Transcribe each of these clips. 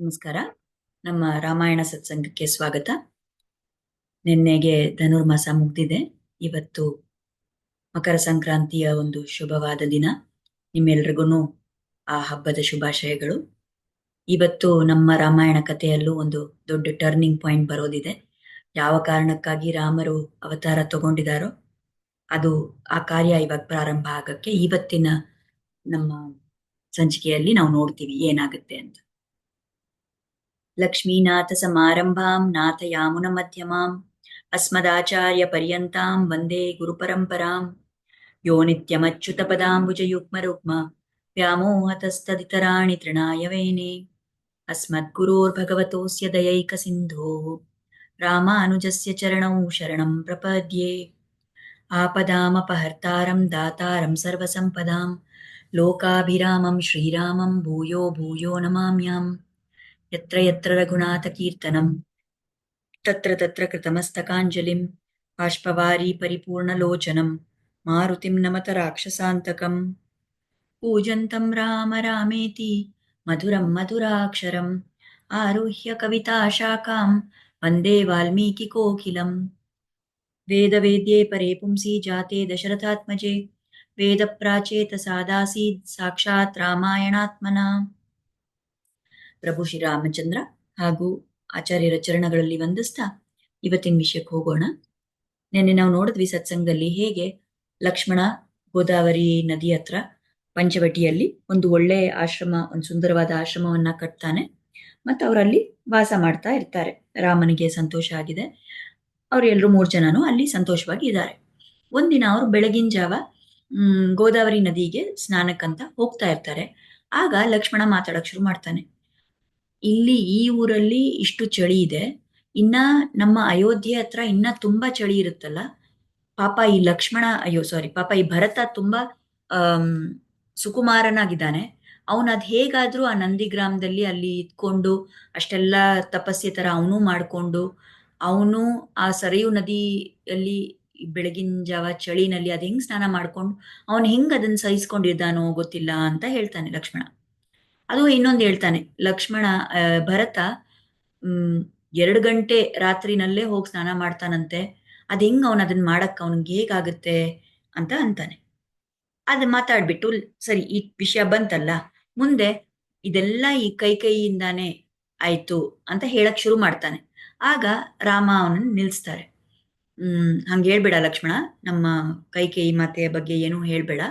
ನಮಸ್ಕಾರ. ನಮ್ಮ ರಾಮಾಯಣ ಸತ್ಸಂಗಕ್ಕೆ ಸ್ವಾಗತ. ನಿನ್ನೆಗೆ ಧನುರ್ಮಾಸ ಮುಗ್ದಿದೆ. ಇವತ್ತು ಮಕರ ಸಂಕ್ರಾಂತಿಯ ಒಂದು ಶುಭವಾದ ದಿನ. ನಿಮ್ಮೆಲ್ರಿಗೂ ಆ ಹಬ್ಬದ ಶುಭಾಶಯಗಳು. ಇವತ್ತು ನಮ್ಮ ರಾಮಾಯಣ ಕಥೆಯಲ್ಲೂ ಒಂದು ದೊಡ್ಡ ಟರ್ನಿಂಗ್ ಪಾಯಿಂಟ್ ಬರೋದಿದೆ. ಯಾವ ಕಾರಣಕ್ಕಾಗಿ ರಾಮರು ಅವತಾರ ತಗೊಂಡಿದಾರೋ ಅದು ಆ ಕಾರ್ಯ ಇವಾಗ ಪ್ರಾರಂಭ ಆಗಕ್ಕೆ ಇವತ್ತಿನ ನಮ್ಮ ಸಂಚಿಕೆಯಲ್ಲಿ ನಾವು ನೋಡ್ತೀವಿ ಏನಾಗುತ್ತೆ ಅಂತ. लक्ष्मीनाथसमारम्भां नाथयामुनमध्यमाम् अस्मदाचार्यपर्यन्तां वन्दे गुरुपरम्परां योनित्यमच्युतपदाम्बुजयुग्मरुग्म व्यामोहतस्तदितराणि तृणाय वेने अस्मद्गुरोर्भगवतोऽस्य दयैकसिन्धोः रामानुजस्य चरणौ शरणं प्रपद्ये। आपदामपहर्तारं दातारं सर्वसम्पदां लोकाभिरामं श्रीरामं भूयो भूयो नमाम्याम्। యత్ర యత్ర రఘునాథకీర్తనం తత్ర తత్ర కృతమస్తకాంజలిం బాష్పవారీ పరిపూర్ణలోచనం మారుతిం నమత రాక్షసాంతకం పూజంతం రామ రామేతి మధురం మధురాక్షరం ఆరుహ్య కవితాశాఖాం వందే వాల్మీకి కోకిలం వేదవేద్యే పరే పుంసి జాతే దశరథాత్మజే వేదప్రాచేత సాదాసీద్ సాక్షాత్ రామాయణాత్మనా ಪ್ರಭು ಶ್ರೀರಾಮಚಂದ್ರ ಹಾಗೂ ಆಚಾರ್ಯರ ಚರಣಗಳಲ್ಲಿ ವಂದಿಸ್ತಾ ಇವತ್ತಿನ ವಿಷಯಕ್ಕೆ ಹೋಗೋಣ. ನಿನ್ನೆ ನಾವು ನೋಡಿದ್ವಿ ಸತ್ಸಂಗದಲ್ಲಿ ಹೇಗೆ ಲಕ್ಷ್ಮಣ ಗೋದಾವರಿ ನದಿ ಹತ್ರ ಪಂಚವಟಿಯಲ್ಲಿ ಒಂದು ಒಳ್ಳೆ ಆಶ್ರಮ, ಒಂದು ಸುಂದರವಾದ ಆಶ್ರಮವನ್ನ ಕಟ್ತಾನೆ. ಮತ್ತು ಅವರಲ್ಲಿ ವಾಸ ಮಾಡ್ತಾ ಇರ್ತಾರೆ. ರಾಮನಿಗೆ ಸಂತೋಷ ಆಗಿದೆ. ಅವ್ರು ಎಲ್ರು ಮೂರು ಜನನು ಅಲ್ಲಿ ಸಂತೋಷವಾಗಿ ಇದ್ದಾರೆ. ಒಂದಿನ ಅವರು ಬೆಳಗಿನ ಜಾವ ಗೋದಾವರಿ ನದಿಗೆ ಸ್ನಾನಕ್ಕಂತ ಹೋಗ್ತಾ ಇರ್ತಾರೆ. ಆಗ ಲಕ್ಷ್ಮಣ ಮಾತಾಡಕ್ ಶುರು ಮಾಡ್ತಾನೆ. ಇಲ್ಲಿ ಈ ಊರಲ್ಲಿ ಇಷ್ಟು ಚಳಿ ಇದೆ. ಇನ್ನ ನಮ್ಮ ಅಯೋಧ್ಯೆ ಹತ್ರ ಇನ್ನ ತುಂಬಾ ಚಳಿ ಇರುತ್ತಲ್ಲ. ಪಾಪ ಈ ಲಕ್ಷ್ಮಣ, ಅಯ್ಯೋ ಸಾರಿ ಪಾಪ ಈ ಭರತ ತುಂಬಾ ಆ ಸುಕುಮಾರನಾಗಿದ್ದಾನೆ. ಅವನು ಅದ್ ಹೇಗಾದ್ರೂ ಆ ನಂದಿ ಗ್ರಾಮದಲ್ಲಿ ಅಲ್ಲಿ ಇದ್ಕೊಂಡು, ಅಷ್ಟೆಲ್ಲ ತಪಸ್ಸೆ ತರ ಅವನು ಮಾಡ್ಕೊಂಡು, ಅವನು ಆ ಸರಯು ನದಿಯಲ್ಲಿ ಬೆಳಗಿನ ಜಾವ ಚಳಿನಲ್ಲಿ ಅದ್ ಹೆಂಗ್ ಸ್ನಾನ ಮಾಡ್ಕೊಂಡು, ಅವನ್ ಹೆಂಗ್ ಅದನ್ನ ಸಹಿಸ್ಕೊಂಡಿದ್ದಾನೋ ಗೊತ್ತಿಲ್ಲ ಅಂತ ಹೇಳ್ತಾನೆ ಲಕ್ಷ್ಮಣ. ಅದು ಇನ್ನೊಂದು ಹೇಳ್ತಾನೆ, ಲಕ್ಷ್ಮಣ ಭರತ, ಹ್ಮ್, ಎರಡು ಗಂಟೆ ರಾತ್ರಿನಲ್ಲೇ ಹೋಗಿ ಸ್ನಾನ ಮಾಡ್ತಾನಂತೆ, ಅದ್ ಹೆಂಗ್ ಅವನ್ ಅದನ್ನ ಮಾಡಕ್, ಅವನಿಗೆ ಹೇಗಾಗುತ್ತೆ ಅಂತ ಅಂತಾನೆ. ಅದ್ ಮಾತಾಡ್ಬಿಟ್ಟು ಸರಿ, ಈ ವಿಷಯ ಬಂತಲ್ಲ, ಮುಂದೆ ಇದೆಲ್ಲ ಈ ಕೈ ಕೈಯಿಂದಾನೆ ಆಯ್ತು ಅಂತ ಹೇಳಕ್ ಶುರು ಮಾಡ್ತಾನೆ. ಆಗ ರಾಮ ಅವನನ್ನ ನಿಲ್ಸ್ತಾರೆ. ಹ್ಮ್, ಹಂಗ ಹೇಳ್ಬೇಡ ಲಕ್ಷ್ಮಣ, ನಮ್ಮ ಕೈ ಕೈ ಮಾತೆಯ ಬಗ್ಗೆ ಏನು ಹೇಳ್ಬೇಡ.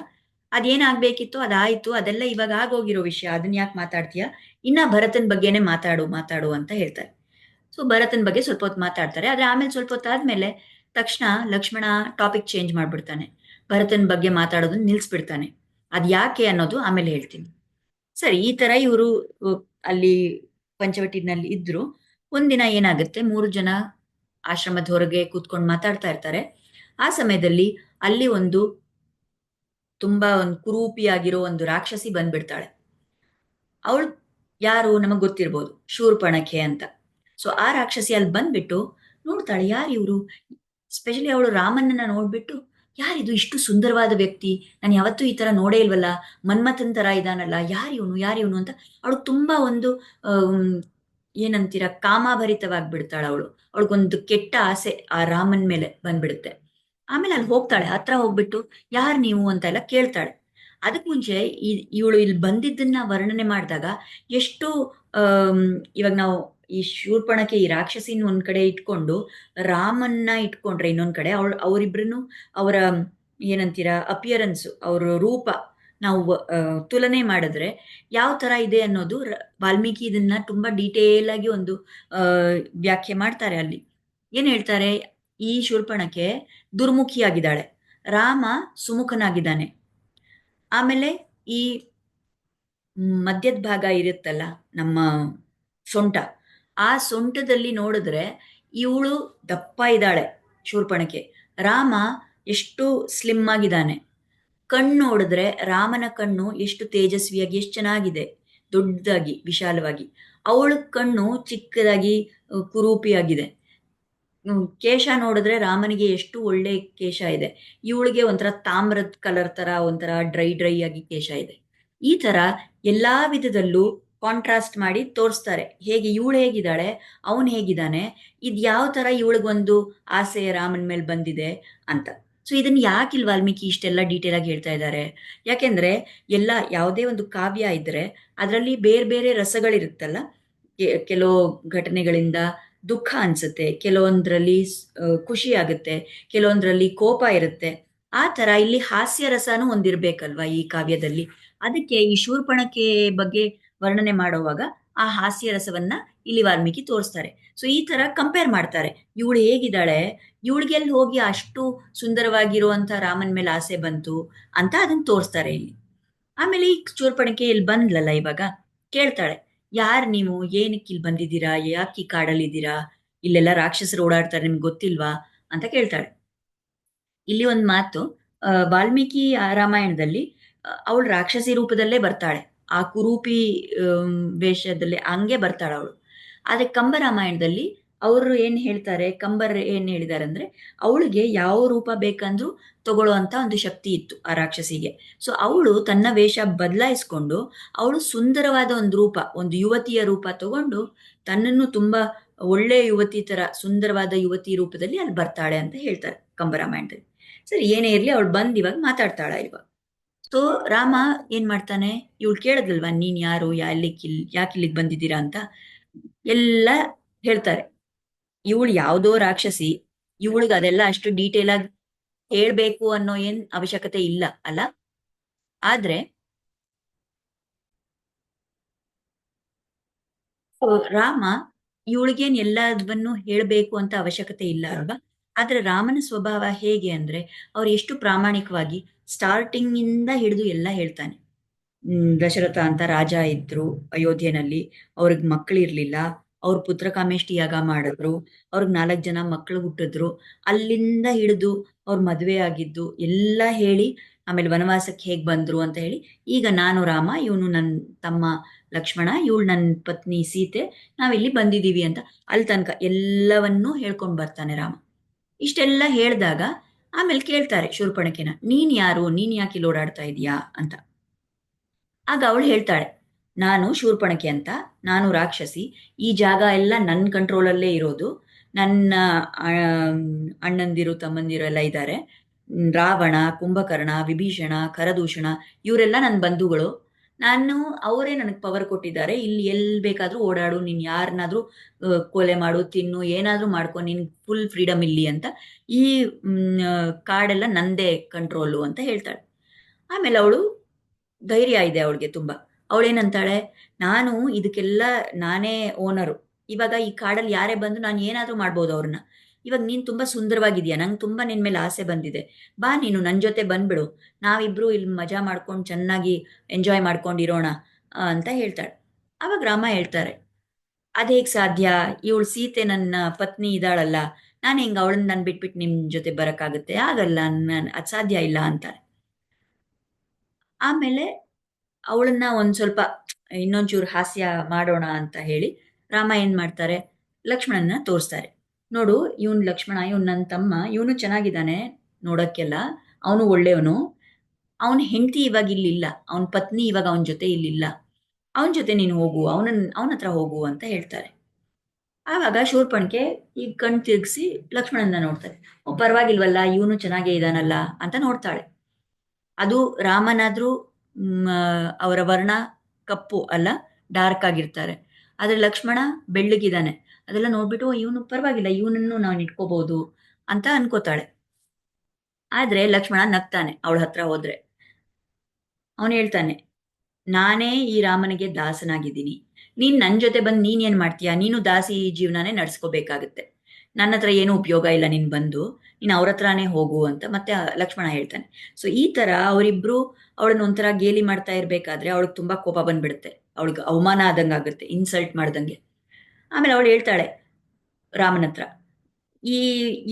ಅದೇನಾಗ್ಬೇಕಿತ್ತು? ಅದಾಯ್ತು. ಅದೆಲ್ಲ ಇವಾಗ ಆಗೋಗಿರೋ ವಿಷಯ. ಅದನ್ನ ಯಾಕೆ ಮಾತಾಡ್ತೀಯ? ಇನ್ನ ಭರತನ್ ಬಗ್ಗೆನೆ ಮಾತಾಡು ಮಾತಾಡು ಅಂತ ಹೇಳ್ತಾರೆ. ಸೊ ಭರತನ್ ಬಗ್ಗೆ ಸ್ವಲ್ಪ ಹೊತ್ತು ಮಾತಾಡ್ತಾರೆ. ಆದ್ರೆ ಆಮೇಲೆ ಸ್ವಲ್ಪ ಹೊತ್ತು ಆದ್ಮೇಲೆ ತಕ್ಷಣ ಲಕ್ಷ್ಮಣ ಟಾಪಿಕ್ ಚೇಂಜ್ ಮಾಡ್ಬಿಡ್ತಾನೆ. ಭರತನ್ ಬಗ್ಗೆ ಮಾತಾಡೋದನ್ನ ನಿಲ್ಸ್ಬಿಡ್ತಾನೆ. ಅದ್ ಯಾಕೆ ಅನ್ನೋದು ಆಮೇಲೆ ಹೇಳ್ತೀನಿ. ಸರಿ, ಈ ತರ ಇವರು ಅಲ್ಲಿ ಪಂಚವಟಿನಲ್ಲಿ ಇದ್ರು. ಒಂದಿನ ಏನಾಗುತ್ತೆ? ಮೂರು ಜನ ಆಶ್ರಮದ ಹೊರಗೆ ಕೂತ್ಕೊಂಡು ಮಾತಾಡ್ತಾ ಇರ್ತಾರೆ. ಆ ಸಮಯದಲ್ಲಿ ಅಲ್ಲಿ ಒಂದು ತುಂಬಾ ಒಂದು ಕುರೂಪಿಯಾಗಿರೋ ಒಂದು ರಾಕ್ಷಸಿ ಬಂದ್ಬಿಡ್ತಾಳೆ. ಅವಳು ಯಾರು ನಮಗ್ ಗೊತ್ತಿರ್ಬೋದು, ಶೂರ್ಪಣಖೆ ಅಂತ. ಸೊ ಆ ರಾಕ್ಷಸಿ ಅಲ್ಲಿ ಬಂದ್ಬಿಟ್ಟು ನೋಡ್ತಾಳೆ, ಯಾರು ಇವರು? ಸ್ಪೆಷಲಿ ಅವಳು ರಾಮನನ್ನ ನೋಡ್ಬಿಟ್ಟು ಯಾರಿದು ಇಷ್ಟು ಸುಂದರವಾದ ವ್ಯಕ್ತಿ? ನಾನು ಯಾವತ್ತೂ ಈ ತರ ನೋಡೇ ಇಲ್ವಲ್ಲ? ಮನ್ಮಥನ್ ತರ ಇದಾನಲ್ಲ? ಯಾರು ಇವನು? ಯಾರು ಇವನು ಅಂತ? ಅವಳು ತುಂಬಾ ಒಂದು ಏನಂತೀರ ಏನಂತೀರ, ಕಾಮಾಭರಿತವಾಗ್ಬಿಡ್ತಾಳೆ ಅವಳು. ಅವಳಿಗೊಂದು ಕೆಟ್ಟ ಆಸೆ ಆ ರಾಮನ್ ಮೇಲೆ ಬಂದ್ಬಿಡುತ್ತೆ. ಆಮೇಲೆ ಅಲ್ಲಿ ಹೋಗ್ತಾಳೆ, ಹತ್ರ ಹೋಗ್ಬಿಟ್ಟು, ಯಾರು ನೀವು? ಅಂತ ಎಲ್ಲ ಕೇಳ್ತಾಳೆ. ಅದಕ್ ಮುಂಚೆ ಇವಳು ಇಲ್ಲಿ ಬಂದಿದ್ದನ್ನ ವರ್ಣನೆ ಮಾಡಿದಾಗ ಎಷ್ಟು ಇವಾಗ ನಾವು ಈ ಶೂರ್ಪಣಕ್ಕೆ ಈ ರಾಕ್ಷಸಿನ ಒಂದ್ ಕಡೆ ಇಟ್ಕೊಂಡು, ರಾಮನ್ನ ಇಟ್ಕೊಂಡ್ರೆ ಇನ್ನೊಂದ್ ಕಡೆ ಅವ್ರ ಅವರಿಬ್ರು ಅವರ, ಏನಂತೀರ ಅಪಿಯರೆನ್ಸ್ ಅವ್ರ ರೂಪ ನಾವು ತುಲನೆ ಮಾಡಿದ್ರೆ ಯಾವ ತರ ಇದೆ ಅನ್ನೋದು ವಾಲ್ಮೀಕಿ ಇದನ್ನ ತುಂಬಾ ಡೀಟೇಲ್ ಆಗಿ ಒಂದು ವ್ಯಾಖ್ಯೆ ಮಾಡ್ತಾರೆ ಅಲ್ಲಿ. ಏನ್ ಹೇಳ್ತಾರೆ? ಈ ಶೂರ್ಪಣಕ್ಕೆ ದುರ್ಮುಖಿಯಾಗಿದ್ದಾಳೆ. ರಾಮ ಸುಮುಖನಾಗಿದ್ದಾನೆ. ಆಮೇಲೆ ಈ ಮಧ್ಯದ ಭಾಗ ಇರುತ್ತಲ್ಲ, ನಮ್ಮ ಸೊಂಟ. ಆ ಸೊಂಟದಲ್ಲಿ ನೋಡಿದ್ರೆ ಇವಳು ದಪ್ಪ ಇದ್ದಾಳೆ ಶೂರ್ಪಣಕ್ಕೆ. ರಾಮ ಎಷ್ಟು ಸ್ಲಿಮ್ ಆಗಿದ್ದಾನೆ. ಕಣ್ಣು ನೋಡಿದ್ರೆ ರಾಮನ ಕಣ್ಣು ಎಷ್ಟು ತೇಜಸ್ವಿಯಾಗಿ, ಎಷ್ಟು ಚೆನ್ನಾಗಿದೆ, ದೊಡ್ಡದಾಗಿ, ವಿಶಾಲವಾಗಿ. ಅವಳ ಕಣ್ಣು ಚಿಕ್ಕದಾಗಿ, ಕುರೂಪಿಯಾಗಿದೆ. ಕೇಶ ನೋಡಿದ್ರೆ ರಾಮನಿಗೆ ಎಷ್ಟು ಒಳ್ಳೆ ಕೇಶ ಇದೆ. ಇವಳಿಗೆ ಒಂಥರ ತಾಮ್ರದ ಕಲರ್ ತರ, ಒಂಥರ ಡ್ರೈ ಡ್ರೈ ಆಗಿ ಕೇಶ ಇದೆ. ಈ ತರ ಎಲ್ಲಾ ವಿಧದಲ್ಲೂ ಕಾಂಟ್ರಾಸ್ಟ್ ಮಾಡಿ ತೋರಿಸ್ತಾರೆ. ಹೇಗೆ ಇವಳು ಹೇಗಿದ್ದಾಳೆ, ಅವನು ಹೇಗಿದ್ದಾನೆ, ಇದು ಯಾವ ಥರ ಇವಳಿಗೊಂದು ಆಸೆ ರಾಮನ ಮೇಲೆ ಬಂದಿದೆ ಅಂತ. ಸೊ ಇದನ್ನ ಯಾಕೆ ವಾಲ್ಮೀಕಿ ಇಷ್ಟೆಲ್ಲ ಡೀಟೇಲ್ ಆಗಿ ಹೇಳ್ತಾ ಇದ್ದಾರೆ? ಯಾಕೆಂದ್ರೆ ಎಲ್ಲ ಯಾವುದೇ ಒಂದು ಕಾವ್ಯ ಇದ್ರೆ ಅದರಲ್ಲಿ ಬೇರೆ ಬೇರೆ ರಸಗಳಿರುತ್ತಲ್ಲ ಕೆಲವು ಘಟನೆಗಳಿಂದ ದುಃಖ ಅನ್ಸುತ್ತೆ. ಕೆಲವೊಂದ್ರಲ್ಲಿ ಖುಷಿ ಆಗುತ್ತೆ ಕೆಲವೊಂದ್ರಲ್ಲಿ ಕೋಪ ಇರುತ್ತೆ. ಆ ತರ ಇಲ್ಲಿ ಹಾಸ್ಯ ರಸನೂ ಹೊಂದಿರ್ಬೇಕಲ್ವಾ ಈ ಕಾವ್ಯದಲ್ಲಿ? ಅದಕ್ಕೆ ಈ ಶೂರ್ಪಣಕೆ ಬಗ್ಗೆ ವರ್ಣನೆ ಮಾಡುವಾಗ ಆ ಹಾಸ್ಯ ರಸವನ್ನ ಇಲ್ಲಿ ವಾಲ್ಮೀಕಿ ತೋರಿಸ್ತಾರೆ. ಸೊ, ಈ ತರ ಕಂಪೇರ್ ಮಾಡ್ತಾರೆ. ಇವಳು ಹೇಗಿದ್ದಾಳೆ? ಇವಳಿಗೆಲ್ಲಿ ಹೋಗಿ ಅಷ್ಟು ಸುಂದರವಾಗಿರುವಂತ ರಾಮನ್ ಮೇಲೆ ಆಸೆ ಬಂತು ಅಂತ ಅದನ್ನ ತೋರಿಸ್ತಾರೆ ಇಲ್ಲಿ. ಆಮೇಲೆ ಈ ಚೂರ್ಪಣಿಕೆ ಇಲ್ಲಿ ಬಂದ್ಲಲ್ಲ ಇವಾಗ? ಕೇಳ್ತಾಳೆ. ಯಾರ್ ನೀವು? ಏನಕ್ಕೆ ಇಲ್ಲಿ ಬಂದಿದ್ದೀರಾ? ಯಾಕೆ ಕಾಡಲ್ಲಿದ್ದೀರಾ? ಇಲ್ಲೆಲ್ಲ ರಾಕ್ಷಸರು ಓಡಾಡ್ತಾರೆ, ನಿಮ್ಗೆ ಗೊತ್ತಿಲ್ವಾ? ಅಂತ ಕೇಳ್ತಾಳೆ. ಇಲ್ಲಿ ಒಂದು ಮಾತು ವಾಲ್ಮೀಕಿ ರಾಮಾಯಣದಲ್ಲಿ ಅವಳು ರಾಕ್ಷಸಿ ರೂಪದಲ್ಲೇ ಬರ್ತಾಳೆ. ಆ ಕುರೂಪಿ ವೇಷದಲ್ಲಿ ಹಂಗೆ ಬರ್ತಾಳೆ ಅವಳು. ಆದ್ರೆ ಕಂಬ ರಾಮಾಯಣದಲ್ಲಿ ಅವರು ಏನ್ ಹೇಳ್ತಾರೆ, ಕಂಬರ್ ಏನ್ ಹೇಳಿದಾರೆ ಅಂದ್ರೆ, ಅವಳಿಗೆ ಯಾವ ರೂಪ ಬೇಕಂದ್ರೂ ತಗೊಳ್ಳೋ ಒಂದು ಶಕ್ತಿ ಇತ್ತು ಆ ರಾಕ್ಷಸಿಗೆ. ಸೊ ಅವಳು ತನ್ನ ವೇಷ ಬದಲಾಯಿಸ್ಕೊಂಡು, ಅವಳು ಸುಂದರವಾದ ಒಂದು ರೂಪ, ಒಂದು ಯುವತಿಯ ರೂಪ ತಗೊಂಡು, ತನ್ನನ್ನು ತುಂಬಾ ಒಳ್ಳೆ ಯುವತಿ ತರ, ಸುಂದರವಾದ ಯುವತಿ ರೂಪದಲ್ಲಿ ಅಲ್ಲಿ ಬರ್ತಾಳೆ ಅಂತ ಹೇಳ್ತಾರೆ ಕಂಬರಾಮಾಯಣದಲ್ಲಿ ಸರಿ, ಏನೇ ಇರಲಿ, ಅವಳು ಬಂದ್ ಇವಾಗ ಮಾತಾಡ್ತಾಳ ಇವಾಗ. ಸೊ ರಾಮ ಏನ್ ಮಾಡ್ತಾನೆ, ಇವಳು ಕೇಳದಲ್ವಾ ನೀನು ಯಾರು ಯಾಲಿಕ್ ಇಲ್ಲಿ ಯಾಕೆ ಇಲ್ಲಿಗೆ ಬಂದಿದ್ದೀರಾ ಅಂತ? ಎಲ್ಲ ಹೇಳ್ತಾರೆ. ಇವಳು ಯಾವ್ದೋ ರಾಕ್ಷಸಿ, ಇವಳಿಗೆ ಅದೆಲ್ಲ ಅಷ್ಟು ಡೀಟೇಲ್ ಆಗಿ ಹೇಳ್ಬೇಕು ಅನ್ನೋ ಏನ್ ಅವಶ್ಯಕತೆ ಇಲ್ಲ, ಅಲ್ಲ? ಆದ್ರೆ ರಾಮ ಇವಳಿಗೇನ್ ಎಲ್ಲದನ್ನು ಹೇಳ್ಬೇಕು ಅಂತ ಅವಶ್ಯಕತೆ ಇಲ್ಲ ಅಲ್ವಾ? ಆದ್ರೆ ರಾಮನ ಸ್ವಭಾವ ಹೇಗೆ ಅಂದ್ರೆ, ಅವ್ರು ಎಷ್ಟು ಪ್ರಾಮಾಣಿಕವಾಗಿ ಸ್ಟಾರ್ಟಿಂಗ್ ಇಂದ ಹಿಡಿದು ಎಲ್ಲ ಹೇಳ್ತಾನೆ. ದಶರಥ ಅಂತ ರಾಜ ಇದ್ರು ಅಯೋಧ್ಯೆನಲ್ಲಿ, ಅವ್ರಿಗೆ ಮಕ್ಕಳಿರ್ಲಿಲ್ಲ ಅವ್ರ ಪುತ್ರ ಕಾಮೇಷ್ಟಿ ಯಾಗ ಮಾಡಿದ್ರು, ಅವ್ರಿಗೆ ನಾಲ್ಕು ಜನ ಮಕ್ಕಳು ಹುಟ್ಟಿದ್ರು, ಅಲ್ಲಿಂದ ಹಿಡಿದು ಅವ್ರ ಮದುವೆ ಆಗಿದ್ದು ಎಲ್ಲ ಹೇಳಿ ಆಮೇಲೆ ವನವಾಸಕ್ಕೆ ಹೇಗೆ ಬಂದ್ರು ಅಂತ ಹೇಳಿ ಈಗ ನಾನು ರಾಮ, ಇವನು ನನ್ನ ತಮ್ಮ ಲಕ್ಷ್ಮಣ, ಇವಳು ನನ್ನ ಪತ್ನಿ ಸೀತೆ, ನಾವಿಲ್ಲಿ ಬಂದಿದ್ದೀವಿ ಅಂತ ಅಲ್ಲಿ ತನಕ ಎಲ್ಲವನ್ನೂ ಹೇಳ್ಕೊಂಡು ಬರ್ತಾನೆ ರಾಮ. ಇಷ್ಟೆಲ್ಲ ಹೇಳಿದಾಗ ಆಮೇಲೆ ಕೇಳ್ತಾರೆ ಶೂರ್ಪಣಕಿನ, ನೀನ್ ಯಾರು? ನೀನ್ ಯಾಕೆ ಇಲ್ಲಿ ಓಡಾಡ್ತಾ ಇದೀಯಾ? ಅಂತ. ಆಗ ಅವಳು ಹೇಳ್ತಾಳೆ ನಾನು ಶೂರ್ಪಣಕಿ ಅಂತ, ನಾನು ರಾಕ್ಷಸಿ, ಈ ಜಾಗ ಎಲ್ಲ ನನ್ನ ಕಂಟ್ರೋಲಲ್ಲೇ ಇರೋದು. ನನ್ನ ಅಣ್ಣಂದಿರು, ತಮ್ಮಂದಿರು ಎಲ್ಲ ಇದ್ದಾರೆ. ರಾವಣ, ಕುಂಭಕರ್ಣ, ವಿಭೀಷಣ, ಕರದೂಷಣ, ಇವರೆಲ್ಲ ನನ್ನ ಬಂಧುಗಳು. ನಾನು, ಅವರೇ ನನಗೆ ಪವರ್ ಕೊಟ್ಟಿದ್ದಾರೆ. ಇಲ್ಲಿ ಎಲ್ಲಿ ಬೇಕಾದ್ರೂ ಓಡಾಡು, ನೀನು ಯಾರನ್ನಾದ್ರೂ ಕೊಲೆ ಮಾಡು, ತಿನ್ನು, ಏನಾದ್ರೂ ಮಾಡ್ಕೊ, ನಿನ್ ಫುಲ್ ಫ್ರೀಡಮ್ ಇಲ್ಲಿ ಅಂತ ಈ ಕಾಡೆಲ್ಲ ನಂದೇ ಕಂಟ್ರೋಲು ಅಂತ ಹೇಳ್ತಾಳೆ. ಆಮೇಲೆ ಅವಳು ಧೈರ್ಯ ಇದೆ ಅವಳಿಗೆ ತುಂಬಾ. ಅವಳೇನಂತಾಳೆ ನಾನು ಇದಕ್ಕೆಲ್ಲ ನಾನೇ ಓನರು ಇವಾಗ ಈ ಕಾಡಲ್ಲಿ ಯಾರೇ ಬಂದು ನಾನು ಏನಾದರೂ ಮಾಡ್ಬೋದು ಅವ್ರನ್ನ. ಇವಾಗ ನೀನು ತುಂಬಾ ಸುಂದರವಾಗಿದ್ಯಾ? ನಂಗೆ ತುಂಬಾ ನಿನ್ನ ಮೇಲೆ ಆಸೆ ಬಂದಿದೆ. ಬಾ ನೀನು ನನ್ನ ಜೊತೆ ಬಂದ್ಬಿಡು. ನಾವಿಬ್ರು ಇಲ್ಲಿ ಮಜಾ ಮಾಡ್ಕೊಂಡು ಚೆನ್ನಾಗಿ ಎಂಜಾಯ್ ಮಾಡ್ಕೊಂಡಿರೋಣ ಅಂತ ಹೇಳ್ತಾಳೆ. ಅವಾಗ ರಾಮ ಹೇಳ್ತಾರೆ ಅದೇಗೆ ಸಾಧ್ಯ? ಇವಳು ಸೀತೆ ನನ್ನ ಪತ್ನಿ ಇದ್ದಾಳಲ್ಲ. ನಾನು ಹಿಂಗೆ ಅವಳನ್ನ ನಾನು ಬಿಟ್ಬಿಟ್ಟು ನಿಮ್ಮ ಜೊತೆ ಬರೋಕ್ಕಾಗುತ್ತೆ? ಆಗಲ್ಲ, ನಾನು ಅದು ಸಾಧ್ಯ ಇಲ್ಲ ಅಂತಾರೆ. ಆಮೇಲೆ ಅವಳನ್ನ ಒಂದ್ ಸ್ವಲ್ಪ, ಇನ್ನೊಂಚೂರು ಹಾಸ್ಯ ಮಾಡೋಣ ಅಂತ ಹೇಳಿ ರಾಮ ಏನ್ ಮಾಡ್ತಾರೆ? ಲಕ್ಷ್ಮಣನ್ನ ತೋರಿಸ್ತಾರೆ. ನೋಡು, ಇವನ್ ಲಕ್ಷ್ಮಣ, ಇವನ್ ನನ್ನ ತಮ್ಮ, ಇವನು ಚೆನ್ನಾಗಿದ್ದಾನೆ ನೋಡಕ್ಕೆಲ್ಲ. ಅವನು ಒಳ್ಳೆಯವನು. ಅವನ ಹೆಂಡತಿ ಇವಾಗ ಇಲ್ಲಿಲ್ಲ. ಅವನ ಪತ್ನಿ ಇವಾಗ ಅವನ ಜೊತೆ ಇಲ್ಲಿಲ್ಲ. ಅವನ ಜೊತೆ ನೀನು ಹೋಗು ಅವನನ್ನ ಅವನ ಹತ್ರ ಹೋಗು ಅಂತ ಹೇಳ್ತಾರೆ. ಆವಾಗ ಶೂರ್ಪಣಿಕೆ ಈಗ ಕಣ್ ತಿರುಗಿಸಿ ಲಕ್ಷ್ಮಣನ ನೋಡ್ತಾರೆ. ಪರವಾಗಿಲ್ವಲ್ಲ, ಇವನು ಚೆನ್ನಾಗೇ ಇದ್ದಾನಲ್ಲ ಅಂತ ನೋಡ್ತಾಳೆ. ಅದು ರಾಮನಾದ್ರೂ ಅವರ ವರ್ಣ ಕಪ್ಪು ಅಲ್ಲ ಡಾರ್ಕ್ ಆಗಿರ್ತಾರೆ. ಆದ್ರೆ ಲಕ್ಷ್ಮಣ ಬೆಳ್ಳಗಿದ್ದಾನೆ. ಅದೆಲ್ಲ ನೋಡ್ಬಿಟ್ಟು ಇವನು ಪರವಾಗಿಲ್ಲ, ಇವನನ್ನು ನಾವು ಇಟ್ಕೋಬಹುದು ಅಂತ ಅನ್ಕೋತಾಳೆ. ಆದ್ರೆ ಲಕ್ಷ್ಮಣ ನಗ್ತಾನೆ ಅವಳ ಹತ್ರ ಹೋದ್ರೆ. ಅವನು ಹೇಳ್ತಾನೆ, ನಾನೇ ಈ ರಾಮನಿಗೆ ದಾಸನಾಗಿದ್ದೀನಿ. ನೀನ್ ನನ್ ಜೊತೆ ಬಂದು ನೀನ್ ಏನ್ ಮಾಡ್ತೀಯಾ? ನೀನು ದಾಸಿ ಜೀವನನೇ ನಡ್ಸ್ಕೋಬೇಕಾಗತ್ತೆ. ನನ್ನ ಹತ್ರ ಏನೂ ಉಪಯೋಗ ಇಲ್ಲ, ನೀನ್ ಬಂದು. ನೀನ್ ಅವ್ರ ಹತ್ರನೇ ಹೋಗು ಅಂತ ಮತ್ತೆ ಲಕ್ಷ್ಮಣ ಹೇಳ್ತಾನೆ. ಸೊ ಈ ತರ ಅವರಿಬ್ರು ಅವಳನ್ನ ಒಂಥರ ಗೇಲಿ ಮಾಡ್ತಾ ಇರ್ಬೇಕಾದ್ರೆ ಅವಳಿಗೆ ತುಂಬಾ ಕೋಪ ಬಂದ್ಬಿಡುತ್ತೆ. ಅವಳಿಗೆ ಅವಮಾನ ಆದಂಗೆ ಆಗುತ್ತೆ ಇನ್ಸಲ್ಟ್ ಮಾಡ್ದಂಗೆ. ಆಮೇಲೆ ಅವಳು ಹೇಳ್ತಾಳೆ ರಾಮನ ಹತ್ರ, ಈ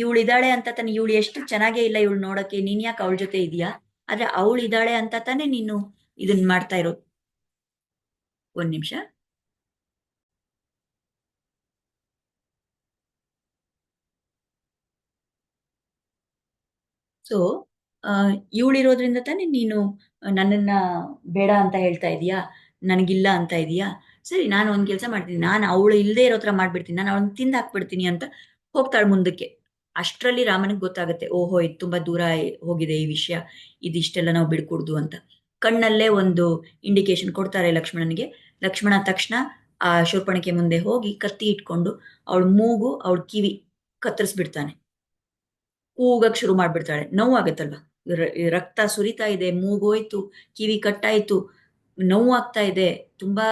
ಇವಳು ಇದ್ದಾಳೆ ಅಂತ ತಾನೆ, ಇವಳು ಎಷ್ಟು ಚೆನ್ನಾಗೇ ಇಲ್ಲ ಇವಳು ನೋಡಕ್ಕೆ, ನೀನ್ ಯಾಕೆ ಅವಳ ಜೊತೆ ಇದೆಯಾ ಆದ್ರೆ ಅವಳು ಇದ್ದಾಳೆ ಅಂತ ತಾನೇ ನೀನು ಇದನ್ನ ಮಾಡ್ತಾ ಇರೋದು. ಒಂದ್ ನಿಮಿಷ. ಸೊ ಇವಳಿರೋದ್ರಿಂದ ತಾನೇ ನೀನು ನನ್ನನ್ನ ಬೇಡ ಅಂತ ಹೇಳ್ತಾ ಇದೀಯಾ? ನನಗಿಲ್ಲ ಅಂತ ಇದೀಯಾ? ಸರಿ, ನಾನು ಒಂದ್ ಕೆಲಸ ಮಾಡ್ತೀನಿ. ನಾನು ಅವಳು ಇಲ್ಲದೆ ಇರೋ ತರ ಮಾಡ್ಬಿಡ್ತೀನಿ. ನಾನು ಅವಳನ್ನ ತಿಂದು ಹಾಕ್ಬಿಡ್ತೀನಿ ಅಂತ ಹೋಗ್ತಾಳೆ ಮುಂದಕ್ಕೆ. ಅಷ್ಟರಲ್ಲಿ ರಾಮನಿಗೆ ಗೊತ್ತಾಗುತ್ತೆ, ಓಹೋ, ಇದು ತುಂಬಾ ದೂರ ಹೋಗಿದೆ ಈ ವಿಷಯ. ಇದಿಷ್ಟೆಲ್ಲ ನಾವು ಬಿಡ್ಕೊಡ್ದು ಅಂತ. ಕಣ್ಣಲ್ಲೇ ಒಂದು ಇಂಡಿಕೇಶನ್ ಕೊಡ್ತಾರೆ ಲಕ್ಷ್ಮಣನಿಗೆ. ಲಕ್ಷ್ಮಣ ತಕ್ಷಣ ಆ ಶೂರ್ಪಣಕ್ಕೆ ಮುಂದೆ ಹೋಗಿ ಕತ್ತಿ ಇಟ್ಕೊಂಡು ಅವಳ ಮೂಗು, ಅವಳ ಕಿವಿ ಕತ್ತರಿಸ್ಬಿಡ್ತಾನೆ. ಕೂಗಕ್ ಶುರು ಮಾಡ್ಬಿಡ್ತಾಳೆ. ನೋವಾಗತ್ತಲ್ವಾ? ರಕ್ತ ಸುರಿತಾ ಇದೆ, ಮೂಗೋಯ್ತು, ಕಿವಿ ಕಟ್ಟಾಯ್ತು ನೋವು ಆಗ್ತಾ ಇದೆ, ತುಂಬಾ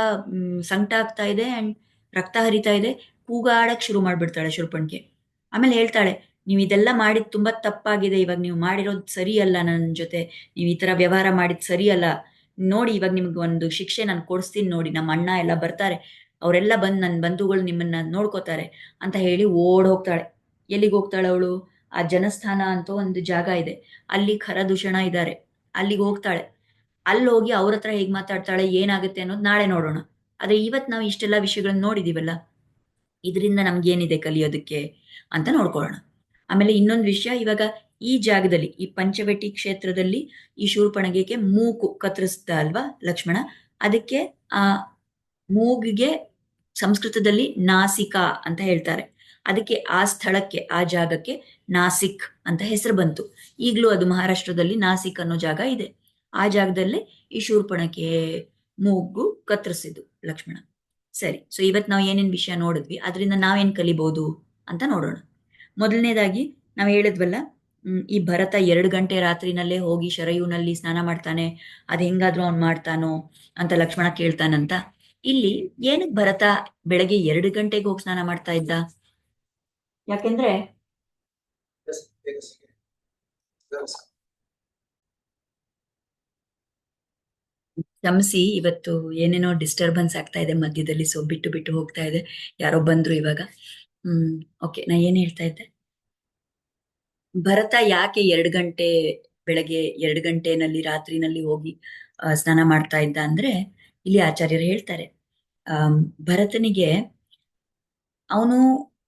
ಸಂಕಟ ಆಗ್ತಾ ಇದೆ ಅಂಡ್ ರಕ್ತ ಹರಿತಾ ಇದೆ. ಕೂಗಾಡಕ್ ಶುರು ಮಾಡ್ಬಿಡ್ತಾಳೆ ಶುರುಪಣ್ಗೆ ಆಮೇಲೆ ಹೇಳ್ತಾಳೆ, ನೀವು ಇದೆಲ್ಲ ಮಾಡಿದ್ ತುಂಬಾ ತಪ್ಪಾಗಿದೆ. ಇವಾಗ ನೀವು ಮಾಡಿರೋದು ಸರಿಯಲ್ಲ ನನ್ನ ಜೊತೆ. ನೀವು ಈ ತರ ವ್ಯವಹಾರ ಮಾಡಿದ್ ಸರಿಯಲ್ಲ. ನೋಡಿ, ಇವಾಗ ನಿಮ್ಗೆ ಒಂದು ಶಿಕ್ಷೆ ನಾನು ಕೊಡಿಸ್ತೀನಿ ನೋಡಿ. ನಮ್ಮ ಅಣ್ಣ ಎಲ್ಲ ಬರ್ತಾರೆ. ಅವರೆಲ್ಲ ಬಂದು ನನ್ನ ಬಂಧುಗಳು ನಿಮ್ಮನ್ನ ನೋಡ್ಕೋತಾರೆ ಅಂತ ಹೇಳಿ ಓಡ್ ಹೋಗ್ತಾಳೆ. ಎಲ್ಲಿಗೆ ಹೋಗ್ತಾಳೆ ಅವಳು? ಆ ಜನಸ್ಥಾನ ಅಂತ ಒಂದು ಜಾಗ ಇದೆ. ಅಲ್ಲಿ ಖರದೂಷಣ ಇದ್ದಾರೆ ಅಲ್ಲಿಗೆ ಹೋಗ್ತಾಳೆ. ಅಲ್ಲಿ ಹೋಗಿ ಅವ್ರ ಹತ್ರ ಹೇಗ್ ಮಾತಾಡ್ತಾಳೆ, ಏನಾಗುತ್ತೆ ಅನ್ನೋದು ನಾಳೆ ನೋಡೋಣ. ಆದ್ರೆ ಇವತ್ ನಾವು ಇಷ್ಟೆಲ್ಲ ವಿಷಯಗಳನ್ನ ನೋಡಿದೀವಲ್ಲ, ಇದರಿಂದ ನಮ್ಗೇನಿದೆ ಕಲಿಯೋದಕ್ಕೆ ಅಂತ ನೋಡ್ಕೊಳ್ಳೋಣ. ಆಮೇಲೆ ಇನ್ನೊಂದು ವಿಷಯ, ಇವಾಗ ಈ ಜಾಗದಲ್ಲಿ, ಈ ಪಂಚವಟಿ ಕ್ಷೇತ್ರದಲ್ಲಿ ಈ ಶೂರ್ಪಣಗೆಗೆ ಮೂಕು ಕತ್ತರಿಸ್ದ ಅಲ್ವಾ ಲಕ್ಷ್ಮಣ? ಅದಕ್ಕೆ ಆ ಮೂಗಿಗೆ ಸಂಸ್ಕೃತದಲ್ಲಿ ನಾಸಿಕಾ ಅಂತ ಹೇಳ್ತಾರೆ. ಅದಕ್ಕೆ ಆ ಸ್ಥಳಕ್ಕೆ, ಆ ಜಾಗಕ್ಕೆ ನಾಸಿಕ್ ಅಂತ ಹೆಸರು ಬಂತು. ಈಗಲೂ ಅದು ಮಹಾರಾಷ್ಟ್ರದಲ್ಲಿ ನಾಸಿಕ್ ಅನ್ನೋ ಜಾಗ ಇದೆ. ಆ ಜಾಗದಲ್ಲೇ ಈ ಶೂರ್ಪಣಕ್ಕೆ ಮೂಗು ಕತ್ತರಿಸಿದ್ದು ಲಕ್ಷ್ಮಣ. ಸರಿ ಸೊ ಇವತ್ತು ನಾವು ಏನೇನು ವಿಷಯ ನೋಡಿದ್ವಿ, ಅದರಿಂದ ನಾವೇನು ಕಲಿಬಹುದು ಅಂತ ನೋಡೋಣ. ಮೊದಲನೇದಾಗಿ ನಾವು ಹೇಳಿದ್ವಲ್ಲ ಈ ಭರತ ಎರಡು ಗಂಟೆ ರಾತ್ರಿನಲ್ಲೇ ಹೋಗಿ ಶರಯುನಲ್ಲಿ ಸ್ನಾನ ಮಾಡ್ತಾನೆ, ಅದು ಹೆಂಗಾದ್ರೂ ಅವ್ನು ಮಾಡ್ತಾನೋ ಅಂತ ಲಕ್ಷ್ಮಣ ಕೇಳ್ತಾನಂತ. ಇಲ್ಲಿ ಏನಕ್ಕೆ ಭರತ ಬೆಳಗ್ಗೆ ಎರಡು ಗಂಟೆಗೆ ಹೋಗಿ ಸ್ನಾನ ಮಾಡ್ತಾ ಇದ್ದ? ಯಾಕೆಂದ್ರೆ ಕ್ಷಮಿಸಿ ಇವತ್ತು ಏನೇನೋ ಡಿಸ್ಟರ್ಬೆನ್ಸ್ ಆಗ್ತಾ ಇದೆ ಮಧ್ಯದಲ್ಲಿ ಸೊ ಬಿಟ್ಟು ಬಿಟ್ಟು ಹೋಗ್ತಾ ಇದೆ. ಯಾರೋ ಬಂದ್ರು ಇವಾಗ. ಹ್ಮ್ ಓಕೆ ನಾ ಏನ್ ಹೇಳ್ತಾ ಇದ್ದೆ? ಭರತ ಯಾಕೆ ಎರಡು ಗಂಟೆ ಬೆಳಗ್ಗೆ ಎರಡು ಗಂಟೆನಲ್ಲಿ, ರಾತ್ರಿನಲ್ಲಿ ಹೋಗಿ ಸ್ನಾನ ಮಾಡ್ತಾ ಇದ್ದ ಅಂದ್ರೆ, ಇಲ್ಲಿ ಆಚಾರ್ಯರು ಹೇಳ್ತಾರೆ. ಭರತನಿಗೆ ಅವನು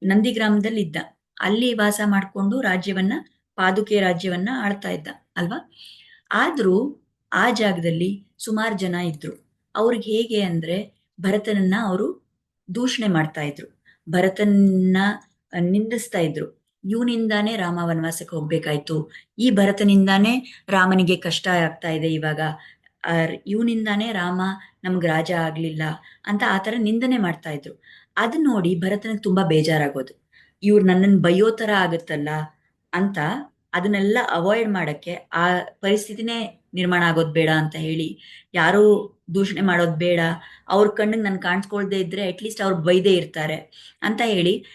ನಂದಿಗ್ರಾಮದಲ್ಲಿ ಇದ್ದ ಅಲ್ಲಿ ವಾಸ ಮಾಡ್ಕೊಂಡು ರಾಜ್ಯವನ್ನ ಪಾದುಕೆ ರಾಜ್ಯವನ್ನ ಆಳ್ತಾ ಇದ್ದ ಅಲ್ವಾ? ಆದ್ರೂ ಆ ಜಾಗದಲ್ಲಿ ಸುಮಾರು ಜನ ಇದ್ರು. ಅವ್ರಿಗೆ ಹೇಗೆ ಅಂದ್ರೆ ಭರತನನ್ನ ಅವರು ದೂಷಣೆ ಮಾಡ್ತಾ ಇದ್ರು. ಭರತನ್ನ ಅಹ್, ನಿಂದಿಸ್ತಾ ಇದ್ರು. ಇವನಿಂದಾನೇ ರಾಮ ವನವಾಸಕ್ಕೆ ಹೋಗ್ಬೇಕಾಯ್ತು. ಈ ಭರತನಿಂದಾನೇ ರಾಮನಿಗೆ ಕಷ್ಟ ಆಗ್ತಾ ಇದೆ ಇವಾಗ. ಇವನಿಂದಾನೇ ರಾಮ ನಮ್ಗ್ ರಾಜ ಆಗ್ಲಿಲ್ಲ ಅಂತ ಆತರ ನಿಂದನೆ ಮಾಡ್ತಾ ಇದ್ರು. ಅದ್ ನೋಡಿ ಭರತನಿಗೆ ತುಂಬಾ ಬೇಜಾರಾಗೋದು. ಇವ್ರು ನನ್ನನ್ನು ಬೈಯೋ ತರ ಆಗುತ್ತಲ್ಲ ಅಂತ ಅದನ್ನೆಲ್ಲ ಅವಾಯ್ಡ್ ಮಾಡಕ್ಕೆ ಆ ಪರಿಸ್ಥಿತಿನೇ ನಿರ್ಮಾಣ ಆಗೋದ್ ಬೇಡ ಅಂತ ಹೇಳಿ ಯಾರು ದೂಷಣೆ ಮಾಡೋದ್ ಬೇಡ. ಅವ್ರ ಕಣ್ಣಿಗೆ ನನ್ ಕಾಣಿಸ್ಕೊಳ್ದೇ ಇದ್ರೆ ಅಟ್ಲೀಸ್ಟ್ ಅವ್ರು ಬೈದೇ ಇರ್ತಾರೆ ಅಂತ ಹೇಳಿ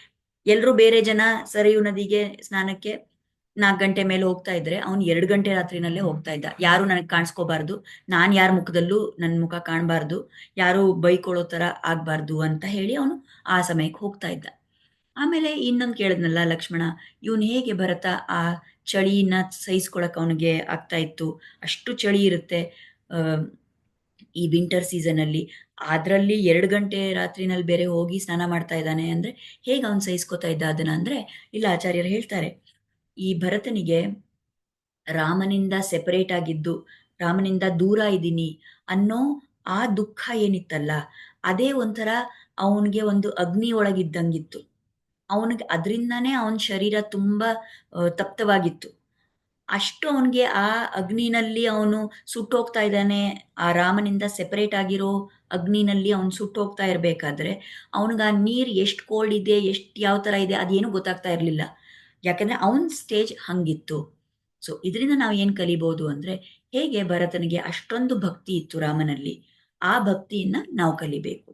ಎಲ್ಲರೂ ಬೇರೆ ಜನ ಸರಿಯು ನದಿಗೆ ಸ್ನಾನಕ್ಕೆ ನಾಲ್ಕು ಗಂಟೆ ಮೇಲೆ ಹೋಗ್ತಾ ಇದ್ರೆ ಅವ್ನು ಎರಡು ಗಂಟೆ ರಾತ್ರಿನಲ್ಲೇ ಹೋಗ್ತಾ ಇದ್ದ. ಯಾರು ನನಗೆ ಕಾಣಿಸ್ಕೋಬಾರ್ದು. ನಾನ್ ಯಾರ ಮುಖದಲ್ಲೂ ನನ್ನ ಮುಖ ಕಾಣಬಾರ್ದು. ಯಾರು ಬೈಕೊಳ್ಳೋ ತರ ಆಗ್ಬಾರ್ದು ಅಂತ ಹೇಳಿ ಅವನು ಆ ಸಮಯಕ್ಕೆ ಹೋಗ್ತಾ ಇದ್ದ. ಆಮೇಲೆ ಇನ್ನೊಂದು ಕೇಳಿದ್ನಲ್ಲ ಲಕ್ಷ್ಮಣ, ಇವನು ಹೇಗೆ ಭರತ ಆ ಚಳಿನ ಸಹಿಸ್ಕೊಳಕ್ಕೆ ಅವನಿಗೆ ಆಗ್ತಾ ಇತ್ತು? ಅಷ್ಟು ಚಳಿ ಇರುತ್ತೆ ಈ ವಿಂಟರ್ ಸೀಸನಲ್ಲಿ ಅದ್ರಲ್ಲಿ ಎರಡು ಗಂಟೆ ರಾತ್ರಿನಲ್ಲಿ ಬೇರೆ ಹೋಗಿ ಸ್ನಾನ ಮಾಡ್ತಾ ಇದ್ದಾನೆ ಅಂದರೆ ಹೇಗೆ ಅವನು ಸಹಿಸ್ಕೋತಾ ಇದ್ದ ಅದನ್ನ ಅಂದರೆ ಇಲ್ಲ ಆಚಾರ್ಯರು ಹೇಳ್ತಾರೆ, ಈ ಭರತನಿಗೆ ರಾಮನಿಂದ ಸೆಪರೇಟ್ ಆಗಿದ್ದು, ರಾಮನಿಂದ ದೂರ ಇದ್ದೀನಿ ಅನ್ನೋ ಆ ದುಃಖ ಏನಿತ್ತಲ್ಲ, ಅದೇ ಒಂಥರ ಅವನಿಗೆ ಒಂದು ಅಗ್ನಿ ಒಳಗಿದ್ದಂಗಿತ್ತು ಅವನಿಗೆ ಅದರಿಂದಾನೇ ಅವನ ಶರೀರ ತುಂಬ ತಪ್ತವಾಗಿತ್ತು. ಅಷ್ಟು ಅವನಿಗೆ ಆ ಅಗ್ನಿನಲ್ಲಿ ಅವನು ಸುಟ್ಟೋಗ್ತಾ ಇದ್ದಾನೆ. ಆ ರಾಮನಿಂದ ಸೆಪರೇಟ್ ಆಗಿರೋ ಅಗ್ನಿನಲ್ಲಿ ಅವನು ಸುಟ್ಟೋಗ್ತಾ ಇರಬೇಕಾದ್ರೆ ಅವನಿಗೆ ಆ ನೀರು ಎಷ್ಟು ಕೋಲ್ಡ್ ಇದೆ, ಎಷ್ಟು ಯಾವ ಥರ ಇದೆ ಅದೇನು ಗೊತ್ತಾಗ್ತಾ ಇರಲಿಲ್ಲ. ಯಾಕಂದರೆ ಅವನ ಸ್ಟೇಜ್ ಹಂಗಿತ್ತು. ಸೊ ಇದರಿಂದ ನಾವು ಏನು ಕಲಿಬೋದು ಅಂದರೆ ಹೇಗೆ ಭರತನಿಗೆ ಅಷ್ಟೊಂದು ಭಕ್ತಿ ಇತ್ತು ರಾಮನಲ್ಲಿ, ಆ ಭಕ್ತಿಯನ್ನ ನಾವು ಕಲಿಬೇಕು.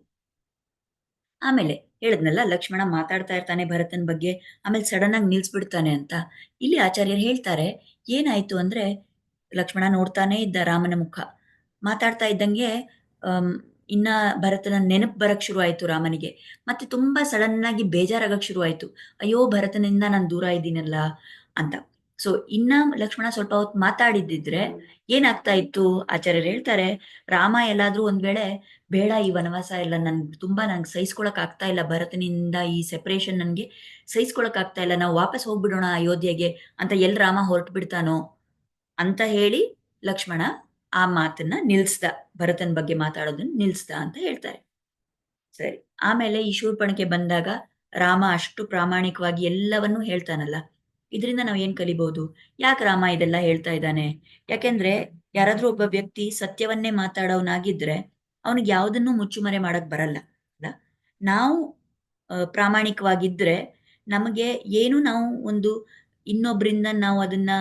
ಆಮೇಲೆ ಹೇಳದ್ನಲ್ಲ, ಲಕ್ಷ್ಮಣ ಮಾತಾಡ್ತಾ ಇರ್ತಾನೆ ಭರತನ ಬಗ್ಗೆ, ಆಮೇಲೆ ಸಡನ್ ಆಗಿ ನಿಲ್ಸ್ಬಿಡ್ತಾನೆ ಅಂತ. ಇಲ್ಲಿ ಆಚಾರ್ಯರು ಹೇಳ್ತಾರೆ, ಏನಾಯ್ತು ಅಂದ್ರೆ, ಲಕ್ಷ್ಮಣ ನೋಡ್ತಾನೆ ಇದ್ದ ರಾಮನ ಮುಖ. ಮಾತಾಡ್ತಾ ಇದ್ದಂಗೆ ಇನ್ನ ಭರತನ ನೆನಪು ಬರಕ್ ಶುರು ಆಯ್ತು ರಾಮನಿಗೆ. ಮತ್ತೆ ತುಂಬಾ ಸಡನ್ ಆಗಿ ಬೇಜಾರಾಗಕ್ ಶುರು ಆಯ್ತು ಅಯ್ಯೋ, ಭರತನಿಂದ ನಾನು ದೂರ ಇದ್ದೀನಲ್ಲ ಅಂತ. ಸೊ ಇನ್ನ ಲಕ್ಷ್ಮಣ ಸ್ವಲ್ಪ ಹೊತ್ತು ಮಾತಾಡಿದ್ದಿದ್ರೆ ಏನಾಗ್ತಾ ಇತ್ತು? ಆಚಾರ್ಯರು ಹೇಳ್ತಾರೆ, ರಾಮ ಎಲ್ಲಾದ್ರೂ ಒಂದ್ ವೇಳೆ, ಬೇಡ ಈ ವನವಾಸ ಎಲ್ಲ ನನ್ ತುಂಬಾ ನಂಗೆ ಸಹಿಸ್ಕೊಳಕ್ ಆಗ್ತಾ ಇಲ್ಲ, ಭರತನಿಂದ ಈ ಸೆಪರೇಷನ್ ನನ್ಗೆ ಸಹಿಸ್ಕೊಳಕ್ ಆಗ್ತಾ ಇಲ್ಲ, ನಾವು ವಾಪಸ್ ಹೋಗ್ಬಿಡೋಣ ಅಯೋಧ್ಯೆಗೆ ಅಂತ ಎಲ್ ರಾಮ ಹೊರಟು ಬಿಡ್ತಾನೋ ಅಂತ ಹೇಳಿ ಲಕ್ಷ್ಮಣ ಆ ಮಾತನ್ನ ನಿಲ್ಸ್ದ, ಭರತನ್ ಬಗ್ಗೆ ಮಾತಾಡೋದನ್ನ ನಿಲ್ಸ್ದ ಅಂತ ಹೇಳ್ತಾರೆ. ಸರಿ, ಆಮೇಲೆ ಈ ಶೂರ್ಪಣಕ್ಕೆ ಬಂದಾಗ ರಾಮ ಅಷ್ಟು ಪ್ರಾಮಾಣಿಕವಾಗಿ ಎಲ್ಲವನ್ನೂ ಹೇಳ್ತಾನಲ್ಲ ಇದರಿಂದ ನಾವು ಏನ್ ಕಲಿಬಹುದು ಯಾಕೆ ರಾಮ ಇದೆಲ್ಲ ಹೇಳ್ತಾ ಇದ್ದಾನೆ? ಯಾಕೆಂದ್ರೆ ಯಾರಾದ್ರೂ ಒಬ್ಬ ವ್ಯಕ್ತಿ ಸತ್ಯವನ್ನೇ ಮಾತಾಡೋನಾಗಿದ್ರೆ ಅವನಿಗೆ ಯಾವುದನ್ನು ಮುಚ್ಚುಮರೆ ಮಾಡಕ್ ಬರಲ್ಲ. ನಾವು ಪ್ರಾಮಾಣಿಕವಾಗಿದ್ರೆ ನಮಗೆ ಏನು ನಾವು ಒಂದು ಇನ್ನೊಬ್ರಿಂದ ನಾವು ಅದನ್ನ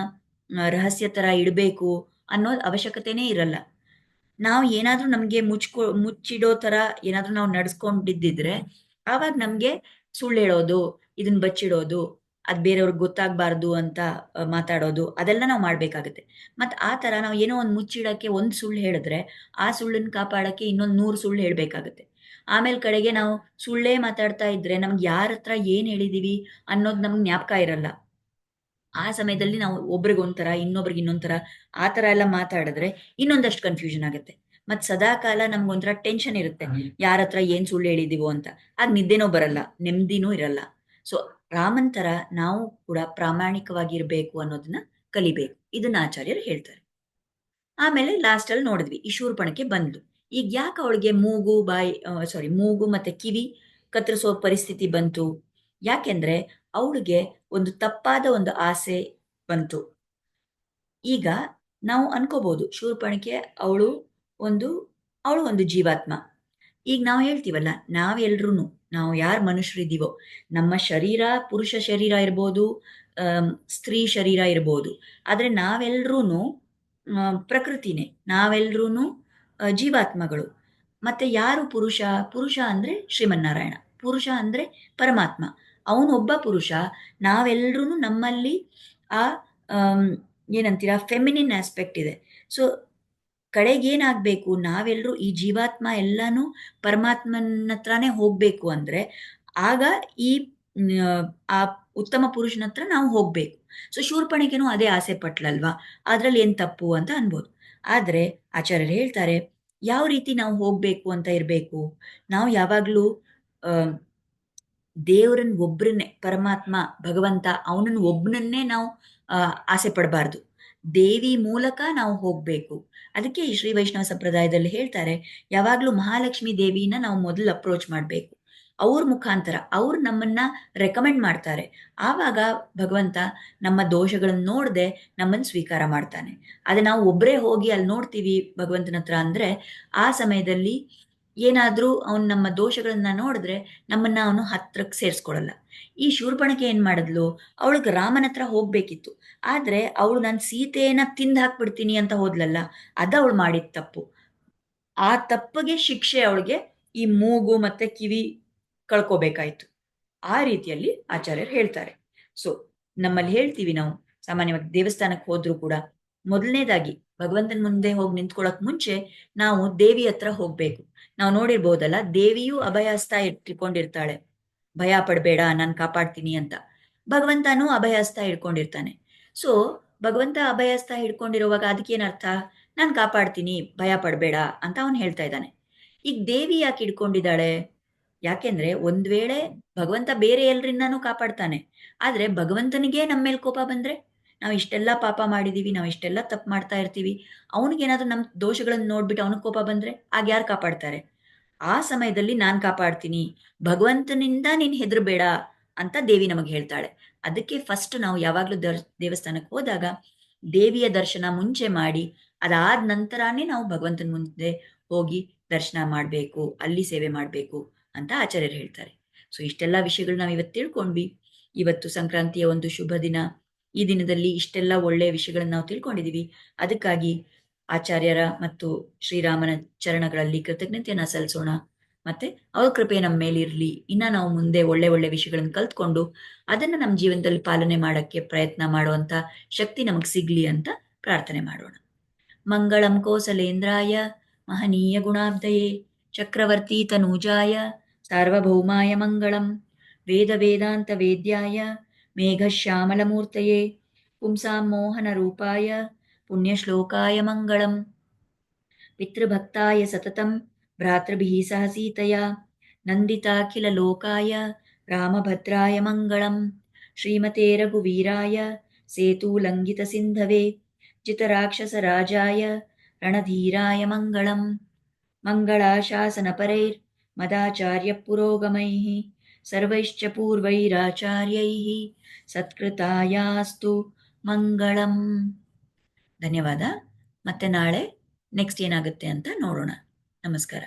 ರಹಸ್ಯ ತರ ಇಡಬೇಕು ಅನ್ನೋ ಅವಶ್ಯಕತೆನೇ ಇರಲ್ಲ. ನಾವು ಏನಾದ್ರೂ ನಮ್ಗೆ ಮುಚ್ಕೊ, ಮುಚ್ಚಿಡೋ ತರ ಏನಾದ್ರೂ ನಾವು ನಡ್ಸ್ಕೊಂಡಿದ್ದಿದ್ರೆ ಆವಾಗ ನಮ್ಗೆ ಸುಳ್ಳು ಹೇಳೋದು ಇದನ್ನ ಬಚ್ಚಿಡೋದು ಅದ್ ಬೇರೆಯವ್ರಿಗೆ ಗೊತ್ತಾಗ್ಬಾರ್ದು ಅಂತ ಮಾತಾಡೋದು ಅದೆಲ್ಲ ನಾವು ಮಾಡ್ಬೇಕಾಗತ್ತೆ. ಮತ್ ಆ ತರ ನಾವು ಏನೋ ಒಂದ್ ಮುಚ್ಚಿಡಕ್ಕೆ ಒಂದ್ ಸುಳ್ಳು ಹೇಳಿದ್ರೆ ಆ ಸುಳ್ಳನ್ನು ಕಾಪಾಡಕ್ಕೆ ಇನ್ನೊಂದ್ ನೂರು ಸುಳ್ಳು ಹೇಳ್ಬೇಕಾಗತ್ತೆ. ಆಮೇಲೆ ಕಡೆಗೆ ನಾವು ಸುಳ್ಳೇ ಮಾತಾಡ್ತಾ ಇದ್ರೆ ನಮ್ಗೆ ಯಾರ ಹತ್ರ ಏನ್ ಹೇಳಿದೀವಿ ಅನ್ನೋದು ನಮ್ಗೆ ಜ್ಞಾಪಕ ಇರಲ್ಲ. ಆ ಸಮಯದಲ್ಲಿ ನಾವು ಒಬ್ರಿಗೆ ಒಂಥರ ಇನ್ನೊಬ್ರಿಗೆ ಇನ್ನೊಂಥರ ಆ ತರ ಎಲ್ಲ ಮಾತಾಡಿದ್ರೆ ಇನ್ನೊಂದಷ್ಟು ಕನ್ಫ್ಯೂಷನ್ ಆಗುತ್ತೆ. ಮತ್ ಸದಾ ಕಾಲ ನಮ್ಗೊಂಥರ ಟೆನ್ಷನ್ ಇರುತ್ತೆ. ಯಾರ ಹತ್ರ ಏನ್ ಸುಳ್ಳು ಹೇಳಿದೀವೋ ಅಂತ. ಆಗ ನಿದ್ದೆನೂ ಬರಲ್ಲ ನೆಮ್ಮದಿನೂ ಇರಲ್ಲ. ಸೊ ರಾಮನ್ ತರ ನಾವು ಕೂಡ ಪ್ರಾಮಾಣಿಕವಾಗಿರ್ಬೇಕು ಅನ್ನೋದನ್ನ ಕಲಿಬೇಕು. ಇದನ್ನ ಆಚಾರ್ಯರು ಹೇಳ್ತಾರೆ. ಆಮೇಲೆ ಲಾಸ್ಟ್ ಅಲ್ಲಿ ನೋಡಿದ್ವಿ ಈ ಶೂರ್ಪಣಕ್ಕೆ ಬಂದ್ಲು. ಈಗ ಯಾಕೆ ಅವಳಿಗೆ ಮೂಗು ಬಾಯಿ ಸಾರಿ ಮೂಗು ಮತ್ತೆ ಕಿವಿ ಕತ್ತರಿಸೋ ಪರಿಸ್ಥಿತಿ ಬಂತು? ಯಾಕೆಂದ್ರೆ ಅವಳಿಗೆ ಒಂದು ತಪ್ಪಾದ ಒಂದು ಆಸೆ ಬಂತು. ಈಗ ನಾವು ಅನ್ಕೋಬಹುದು ಶೂರ್ಪಣಿಕೆ ಅವಳು ಒಂದು ಅವಳು ಒಂದು ಜೀವಾತ್ಮ. ಈಗ ನಾವು ಹೇಳ್ತೀವಲ್ಲ ನಾವೆಲ್ರೂ ನಾವು ಯಾರು ಮನುಷ್ಯರಿದ್ದೀವೋ, ನಮ್ಮ ಶರೀರ ಪುರುಷ ಶರೀರ ಇರ್ಬೋದು ಸ್ತ್ರೀ ಶರೀರ ಇರ್ಬೋದು, ಆದರೆ ನಾವೆಲ್ಲರೂ ಪ್ರಕೃತಿನೇ ನಾವೆಲ್ಲರೂ ಜೀವಾತ್ಮಗಳು. ಮತ್ತೆ ಯಾರು ಪುರುಷ? ಪುರುಷ ಅಂದರೆ ಶ್ರೀಮನ್ನಾರಾಯಣ, ಪುರುಷ ಅಂದರೆ ಪರಮಾತ್ಮ. ಅವನೊಬ್ಬ ಪುರುಷ ನಾವೆಲ್ಲರೂ ನಮ್ಮಲ್ಲಿ ಆ ಏನಂತೀರ ಏನಂತೀರಾ ಫೆಮಿನಿನ್ ಆಸ್ಪೆಕ್ಟ್ ಇದೆ. ಸೊ ಕಡೆಗೇನಾಗ್ಬೇಕು? ನಾವೆಲ್ಲರೂ ಈ ಜೀವಾತ್ಮ ಎಲ್ಲಾನು ಪರಮಾತ್ಮನ ಹತ್ರನೇ ಹೋಗಬೇಕು ಅಂದ್ರೆ ಆಗ ಈ, ಆ ಉತ್ತಮ ಪುರುಷನ ಹತ್ರ ನಾವು ಹೋಗಬೇಕು. ಸೊ ಶೂರ್ಪಣಿಕೆನೂ ಅದೇ ಆಸೆ ಪಟ್ಲಲ್ವಾ? ಅದರಲ್ಲಿ ಏನು ತಪ್ಪು ಅಂತ ಅನ್ಬೋದು. ಆದರೆ ಆಚಾರ್ಯರು ಹೇಳ್ತಾರೆ, ಯಾವ ರೀತಿ ನಾವು ಹೋಗಬೇಕು ಅಂತ ಇರಬೇಕು? ನಾವು ಯಾವಾಗಲೂ ದೇವರನ್ನ ಒಬ್ರನ್ನೇ, ಪರಮಾತ್ಮ, ಭಗವಂತ, ಅವನನ್ನ ಒಬ್ಬನನ್ನೇ ನಾವು ಆಸೆ ಪಡಬಾರ್ದು. ದೇವಿ ಮೂಲಕ ನಾವು ಹೋಗ್ಬೇಕು. ಅದಕ್ಕೆ ಶ್ರೀ ವೈಷ್ಣವ ಸಂಪ್ರದಾಯದಲ್ಲಿ ಹೇಳ್ತಾರೆ, ಯಾವಾಗ್ಲೂ ಮಹಾಲಕ್ಷ್ಮಿ ದೇವಿನ ನಾವು ಮೊದಲು ಅಪ್ರೋಚ್ ಮಾಡ್ಬೇಕು. ಅವ್ರ ಮುಖಾಂತರ ಅವ್ರು ನಮ್ಮನ್ನ ರೆಕಮೆಂಡ್ ಮಾಡ್ತಾರೆ. ಆವಾಗ ಭಗವಂತ ನಮ್ಮ ದೋಷಗಳನ್ನು ನೋಡದೆ ನಮ್ಮನ್ನ ಸ್ವೀಕಾರ ಮಾಡ್ತಾನೆ. ಅದೇ ನಾವು ಒಬ್ಬರೇ ಹೋಗಿ ಅಲ್ಲಿ ನೋಡ್ತೀವಿ ಭಗವಂತನ ಹತ್ರ ಅಂದ್ರೆ, ಆ ಸಮಯದಲ್ಲಿ ಏನಾದ್ರೂ ಅವನು ನಮ್ಮ ದೋಷಗಳನ್ನ ನೋಡಿದ್ರೆ ನಮ್ಮನ್ನ ಅವನು ಹತ್ರಕ್ಕೆ ಸೇರಿಸ್ಕೊಳಲ್ಲ. ಈ ಶೂರ್ಪಣಕ್ಕೆ ಏನ್ ಮಾಡಿದ್ಲು? ಅವಳಿಗೆ ರಾಮನ ಹತ್ರ ಹೋಗ್ಬೇಕಿತ್ತು. ಆದ್ರೆ ಅವಳು ನಾನು ಸೀತೆಯನ್ನ ತಿಂದು ಹಾಕ್ಬಿಡ್ತೀನಿ ಅಂತ ಹೋದ್ಲಲ್ಲ, ಅದ ಅವಳು ಮಾಡಿದ ತಪ್ಪು. ಆ ತಪ್ಪಿಗೆ ಶಿಕ್ಷೆ ಅವಳಿಗೆ ಈ ಮೂಗು ಮತ್ತೆ ಕಿವಿ ಕಳ್ಕೋಬೇಕಾಯ್ತು. ಆ ರೀತಿಯಲ್ಲಿ ಆಚಾರ್ಯರು ಹೇಳ್ತಾರೆ. ಸೊ ನಮ್ಮಲ್ಲಿ ಹೇಳ್ತೀವಿ ನಾವು, ಸಾಮಾನ್ಯವಾಗಿ ದೇವಸ್ಥಾನಕ್ಕೆ ಹೋದ್ರೂ ಕೂಡ ಮೊದಲನೇದಾಗಿ ಭಗವಂತನ ಮುಂದೆ ಹೋಗಿ ನಿಂತ್ಕೊಳಕ್ ಮುಂಚೆ ನಾವು ದೇವಿ ಹತ್ರ ಹೋಗ್ಬೇಕು. ನಾವು ನೋಡಿರ್ಬೋದಲ್ಲ, ದೇವಿಯೂ ಅಭಯಹಸ್ತ ಇಟ್ಕೊಂಡಿರ್ತಾಳೆ. ಭಯ ಪಡಬೇಡ, ನಾನು ಕಾಪಾಡ್ತೀನಿ ಅಂತ. ಭಗವಂತನೂ ಅಭಯಹಸ್ತ ಹಿಡ್ಕೊಂಡಿರ್ತಾನೆ. ಸೊ ಭಗವಂತ ಅಭಯಹಸ್ತ ಹಿಡ್ಕೊಂಡಿರುವಾಗ ಅದಕ್ಕೇನರ್ಥ ನಾನು ಕಾಪಾಡ್ತೀನಿ, ಭಯ ಪಡಬೇಡ ಅಂತ ಅವನು ಹೇಳ್ತಾ ಇದ್ದಾನೆ. ಈಗ ದೇವಿ ಯಾಕೆ ಹಿಡ್ಕೊಂಡಿದ್ದಾಳೆ? ಯಾಕೆಂದ್ರೆ ಒಂದ್ ವೇಳೆ ಭಗವಂತ ಬೇರೆ ಎಲ್ರಿಂದಾನು ಕಾಪಾಡ್ತಾನೆ. ಆದ್ರೆ ಭಗವಂತನಿಗೆ ನಮ್ಮ ಮೇಲೆ ಕೋಪ ಬಂದ್ರೆ? ನಾವು ಇಷ್ಟೆಲ್ಲ ಪಾಪ ಮಾಡಿದೀವಿ, ನಾವು ಇಷ್ಟೆಲ್ಲ ತಪ್ಪು ಮಾಡ್ತಾ ಇರ್ತೀವಿ. ಅವನಿಗೇನಾದರೂ ನಮ್ಮ ದೋಷಗಳನ್ನು ನೋಡ್ಬಿಟ್ಟು ಅವನಿಗೆ ಕೋಪ ಬಂದ್ರೆ ಆಗ ಯಾರು ಕಾಪಾಡ್ತಾರೆ? ಆ ಸಮಯದಲ್ಲಿ ನಾನು ಕಾಪಾಡ್ತೀನಿ. ಭಗವಂತನಿಂದ ನೀನು ಹೆದರಬೇಡ ಅಂತ ದೇವಿ ನಮಗೆ ಹೇಳ್ತಾಳೆ. ಅದಕ್ಕೆ ಫಸ್ಟ್ ನಾವು ಯಾವಾಗಲೂ ದರ್ ದೇವಸ್ಥಾನಕ್ಕೆ ಹೋದಾಗ ದೇವಿಯ ದರ್ಶನ ಮುಂಚೆ ಮಾಡಿ, ಅದಾದ ನಂತರನೇ ನಾವು ಭಗವಂತನ ಮುಂದೆ ಹೋಗಿ ದರ್ಶನ ಮಾಡಬೇಕು, ಅಲ್ಲಿ ಸೇವೆ ಮಾಡಬೇಕು ಅಂತ ಆಚಾರ್ಯರು ಹೇಳ್ತಾರೆ. ಸೊ ಇಷ್ಟೆಲ್ಲ ವಿಷಯಗಳು ನಾವು ಇವತ್ತು ತಿಳ್ಕೊಂಡ್ವಿ. ಇವತ್ತು ಸಂಕ್ರಾಂತಿಯ ಒಂದು ಶುಭ ದಿನ. ಈ ದಿನದಲ್ಲಿ ಇಷ್ಟೆಲ್ಲ ಒಳ್ಳೆಯ ವಿಷಯಗಳನ್ನು ನಾವು ತಿಳ್ಕೊಂಡಿದ್ದೀವಿ. ಅದಕ್ಕಾಗಿ ಆಚಾರ್ಯರ ಮತ್ತು ಶ್ರೀರಾಮನ ಚರಣಗಳಲ್ಲಿ ಕೃತಜ್ಞತೆಯನ್ನ ಸಲ್ಲಿಸೋಣ. ಮತ್ತೆ ಅವ್ರ ಕೃಪೆ ನಮ್ಮ ಮೇಲಿರಲಿ ಇನ್ನ ನಾವು ಮುಂದೆ ಒಳ್ಳೆ ಒಳ್ಳೆ ವಿಷಯಗಳನ್ನು ಕಲ್ತ್ಕೊಂಡು ಅದನ್ನ ನಮ್ಮ ಜೀವನದಲ್ಲಿ ಪಾಲನೆ ಮಾಡಕ್ಕೆ ಪ್ರಯತ್ನ ಮಾಡುವಂತ ಶಕ್ತಿ ನಮಗ್ ಸಿಗ್ಲಿ ಅಂತ ಪ್ರಾರ್ಥನೆ ಮಾಡೋಣ. ಮಂಗಳಂ ಕೋಸಲೇಂದ್ರಾಯ ಮಹನೀಯ ಗುಣಾಬ್ಧಯೇ ಚಕ್ರವರ್ತಿ ತನೂಜಾಯ ಸಾರ್ವಭೌಮಾಯ ಮಂಗಳಂ ವೇದ ವೇದಾಂತ ವೇದ್ಯಾಯ मेघश्यामलमूर्तये पुंसां मोहनरूपाय पुण्यश्लोकाय मङ्गलम्। पितृभक्ताय सततं भ्रातृभिः सह सीतया नन्दिताखिललोकाय रामभद्राय मङ्गलं श्रीमते रघुवीराय सेतुलङ्गितसिन्धवे चितराक्षसराजाय रणधीराय मङ्गलम्। मङ्गलाशासनपरैर्मदाचार्यपुरोगमैः ಸರ್ವೈಶ್ಚ ಪೂರ್ವೈರಾಚಾರ್ಯೈಃ ಸತ್ಕೃತಾಯಾಸ್ತು ಮಂಗಳಂ ಧನ್ಯವಾದ ಮತ್ತೆ ನಾಳೆ ನೆಕ್ಸ್ಟ್ ಏನಾಗುತ್ತೆ ಅಂತ ನೋಡೋಣ. ನಮಸ್ಕಾರ.